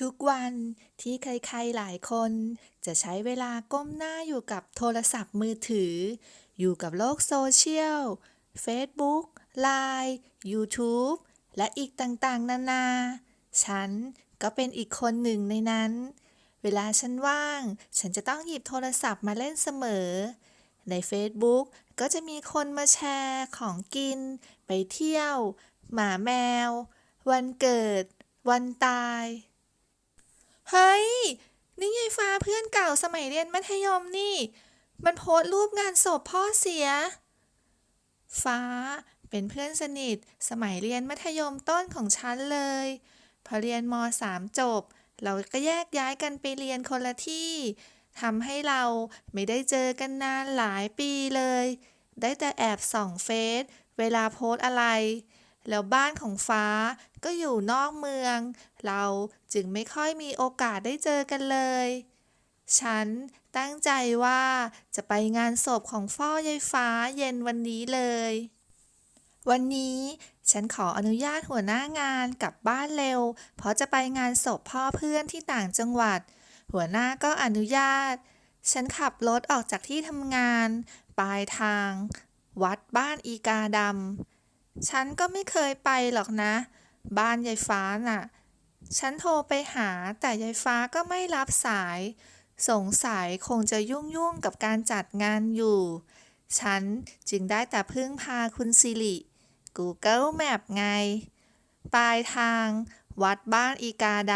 ทุกวันที่ใครๆหลายคน จะใช้เวลาก้มหน้าอยู่กับโทรศัพท์มือถือ อยู่กับโลกโซเชียล Facebook Line YouTube และอีกต่างๆ นานา ฉันก็เป็นอีกคนหนึ่งในนั้น เวลาฉันว่าง ฉันจะต้องหยิบโทรศัพท์มาเล่นเสมอ ใน Facebook ก็จะมีคนมาแชร์ของกิน ไปเที่ยว หมาแมว วันเกิด วันตาย เฮ้ย นี่ยายฟ้าเพื่อนเก่าสมัยเรียนมัธยมนี่ มันโพสต์รูปงานศพพ่อเสีย ฟ้าเป็นเพื่อนสนิท สมัยเรียนมัธยมต้นของฉันเลย พอเรียนม .3 จบ เราก็แยกย้ายกันไปเรียนคนละที่ทำให้เราไม่ได้เจอกันนานหลายปีเลย ได้แต่แอบส่องเฟซเวลาโพสอะไร แล้วบ้านของฟ้าก็อยู่นอกเมือง เราจึงไม่ค่อยมีโอกาสได้เจอกันเลย ฉันตั้งใจว่าจะไปงานศพของพ่อยายฟ้าเย็นวันนี้เลย วันนี้ฉันขออนุญาตหัวหน้างานกลับบ้านเร็ว เพราะจะไปงานศพพ่อเพื่อนที่ต่างจังหวัด หัวหน้าก็อนุญาต ฉันขับรถออกจากที่ทำงาน ปลายทาง วัดบ้านอีกาดำ ฉันก็ไม่เคยไปหรอกนะ บ้านยายฟ้าน่ะ ฉันโทรไปหาแต่ยายฟ้าก็ไม่รับสาย สงสัยคงจะยุ่งยุ่งๆกับการจัดงานอยู่ ฉันจึงได้แต่พึ่งพาคุณสิริ Google Map ไง ปลายทางวัดบ้านอีกาด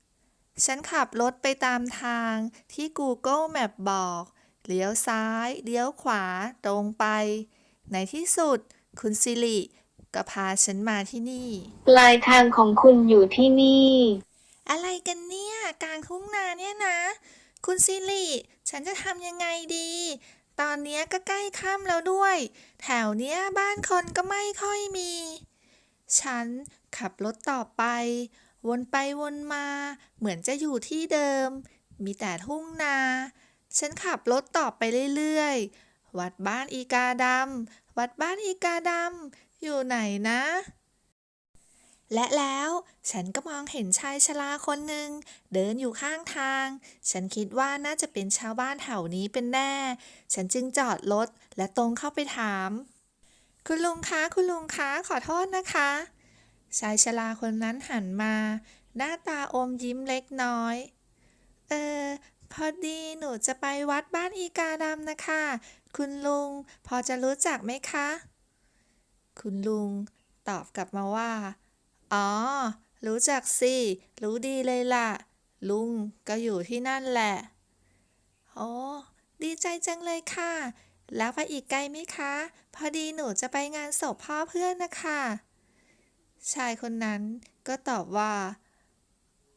ำ ฉันขับรถไปตามทางที่ Google Map บอก เลี้ยวซ้าย เลี้ยวขวา ตรงไป ในที่สุด คุณสิริก็พาฉันมาที่นี่ ปลายทางของคุณอยู่ที่นี่ อะไรกันเนี่ยกลางทุ่งนาเนี่ยนะ คุณสิริฉันจะทำยังไงดี ตอนเนี้ยก็ใกล้ค่ำแล้วด้วย แถวเนี้ยบ้านคนก็ไม่ค่อยมี ฉันขับรถต่อไป วนไปวนมา เหมือนจะอยู่ที่เดิม มีแต่ทุ่งนา ฉันขับรถต่อไปเรื่อยๆ วัดบ้านอีกาดำ วัดบ้านอีกาดำ อยู่ไหนนะ และแล้วฉันก็มองเห็นชายชราคนหนึ่งเดินอยู่ข้างทาง ฉันคิดว่าน่าจะเป็นชาวบ้านแถวนี้เป็นแน่ ฉันจึงจอดรถและตรงเข้าไปถาม คุณลุงคะ คุณลุงคะ ขอโทษนะคะ ชายชราคนนั้นหันมา หน้าตาอมยิ้มเล็กน้อย เออพอดีหนูจะไปวัดบ้านอีกาดำนะคะ คุณลุง พอจะรู้จักไหมคะ คุณลุง ตอบกลับมาว่า อ๋อ รู้จักสิ รู้ดีเลยล่ะ ลุงก็อยู่ที่นั่นแหละ โอ้ดีใจจังเลยค่ะ แล้วไปอีกไกลไหมคะ พอดีหนูจะไปงานศพพ่อเพื่อนนะคะ ชายคนนั้นก็ตอบว่า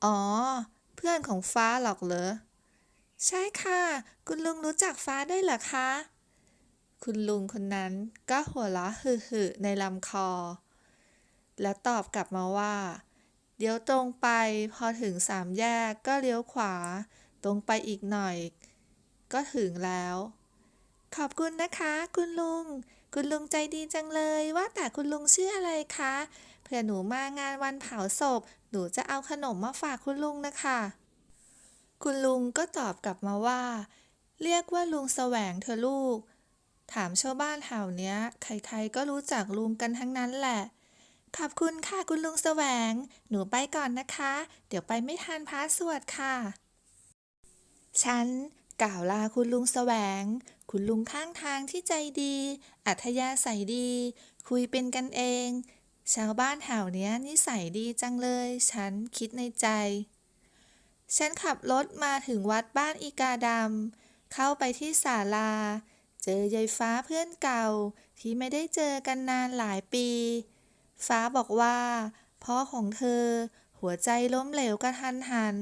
อ๋อ เพื่อนของฟ้าหรอกเหรอใช่ค่ะ คุณลุงรู้จักฟ้าด้วยเหรอคะ คุณลุงคนนั้นก็หัวเราะฮึๆในลำคอ แล้วตอบกลับมาว่า เดี๋ยวตรงไปพอถึงสามแยกก็เลี้ยวขวา ตรงไปอีกหน่อย ก็ถึงแล้ว ขอบคุณนะคะ คุณลุง คุณลุงใจดีจังเลย ว่าแต่คุณลุงชื่ออะไรคะเผื่อหนูมางานวันเผาศพ หนูจะเอาขนมมาฝากคุณลุงนะคะ คุณลุงก็ตอบกลับมาว่า เรียกว่าลุงแสวงเธอลูก ถามชาวบ้านแถวเนี้ย ใครๆก็รู้จักลุงกันทั้งนั้นแหละ ขอบคุณค่ะคุณลุงแสวง หนูไปก่อนนะคะ เดี๋ยวไปไม่ทันพระสวดค่ะ ฉันกล่าวลาคุณลุงแสวง คุณลุงข้างทางที่ใจดี อัธยาศัยดี คุยเป็นกันเอง ชาวบ้านแถวเนี้ยนิสัยดีจังเลย ฉันคิดในใจ ฉันขับรถมาถึงวัดบ้านอีกาดำเข้าไปที่ศาลา เจอยายฟ้าเพื่อนเก่า ที่ไม่ได้เจอกันนานหลายปี ฟ้าบอกว่าพ่อของเธอ หัวใจล้มเหลวกระทันหัน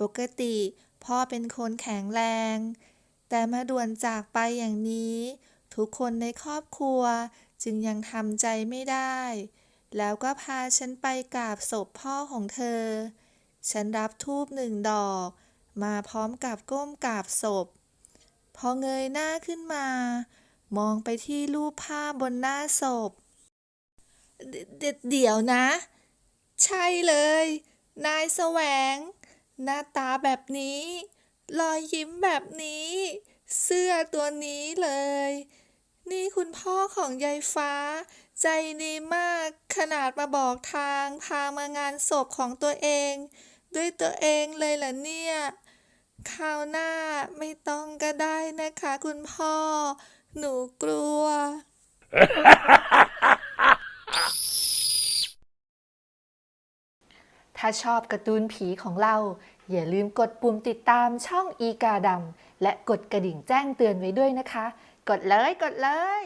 ปกติพ่อเป็นคนแข็งแรง แต่มาด่วนจากไปอย่างนี้ ทุกคนในครอบครัวจึงยังทำใจไม่ได้ แล้วก็พาฉันไปกราบศพพ่อของเธอ ฉันรับทูบหนึ่งดอก มาพร้อมกับก้มกราบศพ พอเงยหน้าขึ้นมา มองไปที่รูปภาพบนหน้าศพเดเดเดี๋ยวนะ ใช่เลย นายแสวง หน้าตาแบบนี้ รอยยิ้มแบบนี้ เสื้อตัวนี้เลย นี่คุณพ่อของยายฟ้า ใจดีมากขนาดมาบอกทาง พามางานศพของตัวเอง ด้วยตัวเองเลยเหรอเนี่ย คราวหน้าไม่ต้องก็ได้นะคะ คุณพ่อ หนูกลัว ถ้าชอบการ์ตูนผีของเรา อย่าลืมกดปุ่มติดตามช่องอีกาดำและกดกระดิ่งแจ้งเตือนไว้ด้วยนะคะ กดเลยกดเลย